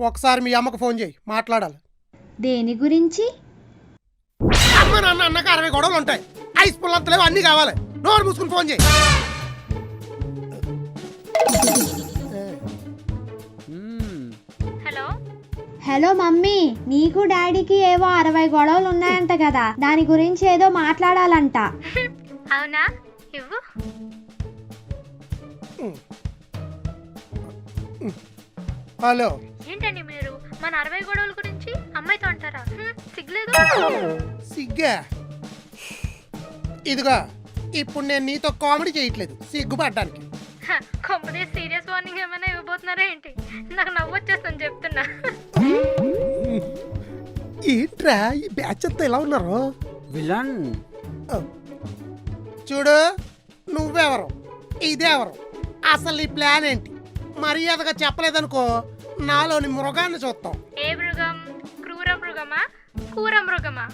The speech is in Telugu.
ఒకసారి మీ అమ్మకు ఫోన్ చేయి మాట్లాడాలి. దేని గురించి? అమ్మ నాన్న అన్నకు అరవై గొడవలు ఉంటాయి. ఐస్ పుల్లంత లేవు అన్నీ కావాలి. నోరు మూసుకుని ఫోన్ చేయి. హలో? Hello mummy. నీకు డాడీకి ఏవో అరవై గొడవలు ఉన్నాయంట కదా. దాని గురించి ఏదో మాట్లాడాలంట. అవునా? ఇవ్వు. హలో. ఏంటండి మీరు? మన అరవై గొడవల గురించి అమ్మాయితో అంటారా? సిగ్గులేదు? సిగ్గా? ఇదిగో ఇప్పుడు నేను నీతో కామెడీ చేయట్లేదు సిగ్గుపడ్డానికి. హ, కొంపదే సీరియస్ వార్నింగ్ ఏమైనా ఇవ్వబోతున్నారా ఏంటి? నాకు నవ్వు వచ్చేస్తుంది చెప్తున్నా. ఏంట్రా ఈ బ్యాచ్ అంతా ఎలా ఉన్నారు? విలన్. చూడు నువ్వెవరు? ఇదెవరు? అసలు ఈ ప్లాన్ ఏంటి? మర్యాదగా చెప్పలేదనుకో నాలోని మృగాన్ని చూస్తాం ఏ మృగం? క్రూర మృగమా? కూర మృగమా?